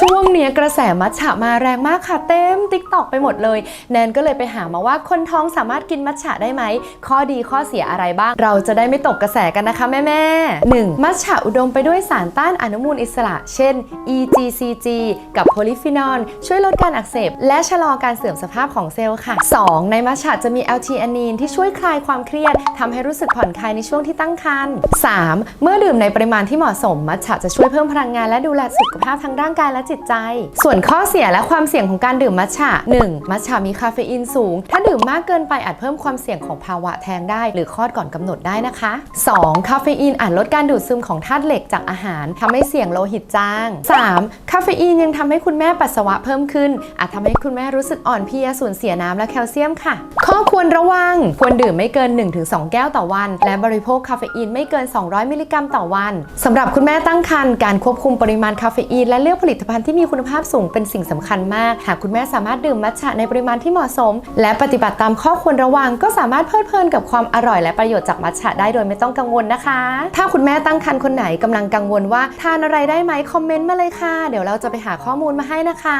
ช่วงเนี้ยกระแสมัทฉะมาแรงมากค่ะเต็มติ๊กตอกไปหมดเลย แนนก็เลยไปหามาว่าคนท้องสามารถกินมัทฉะได้ไหม ข้อดีข้อเสียอะไรบ้าง เราจะได้ไม่ตกกระแสกันนะคะแม่แม่ๆ 1. มัทฉะอุดมไปด้วยสารต้านอนุมูลอิสระ เช่น EGCG กับโพลิฟีนอลช่วยลดการอักเสบ และชะลอการเสื่อมสภาพของเซลล์ค่ะ 2. ในมัทฉะจะมี l t อ n i n ที่ช่วยคลายความเครียดทำให้รู้สึกผ่อนคลายในช่วงที่ตั้งครรภ์ 3. เมื่อดื่มในปริมาณที่เหมาะสมมัทฉะจะช่วยเพิ่มพลังงานและดูแลสุขภาพทางร่างกายและจิตใจ ส่วนข้อเสียและความเสี่ยงของการดื่มมัทฉะ 1. มัทฉะมีคาเฟอีนสูง ถ้าดื่มมากเกินไปอาจเพิ่มความเสี่ยงของภาวะแท้งได้ หรือคลอดก่อนกำหนดได้นะคะ 2. คาเฟอีนอาจลดการดูดซึมของธาตุเหล็กจากอาหารทำให้เสี่ยงโลหิตจาง 3. คาเฟอีนยังทำให้คุณแม่ปัสสาวะเพิ่มขึ้น อาจทำให้คุณแม่รู้สึกอ่อนเพลียสูญเสียน้ำและแคลเซียมค่ะ ข้อควรระวัง ควรดื่มไม่เกิน 1-2 แก้วต่อวัน และบริโภคคาเฟอีนไม่เกิน 200 มิลลิกรัมต่อวันสำหรับคุณแม่ตั้งครรภ์การควบคุมปริมาณคาเฟอีนและเลือกผลิตภัณฑ์ที่มีคุณภาพสูงเป็นสิ่งสำคัญมาก หากคุณแม่สามารถดื่มมัทฉะในปริมาณที่เหมาะสม และปฏิบัติตามข้อควรระวัง ก็สามารถเพลิดเพลินกับความอร่อยและประโยชน์จากมัทฉะได้โดยไม่ต้องกังวลนะคะ ถ้าคุณแม่ตั้งครรภ์คนไหนกำลังกังวลว่าทานอะไรได้ไหมคอมเมนต์มาเลยค่ะ เดี๋ยวเราจะไปหาข้อมูลมาให้นะคะ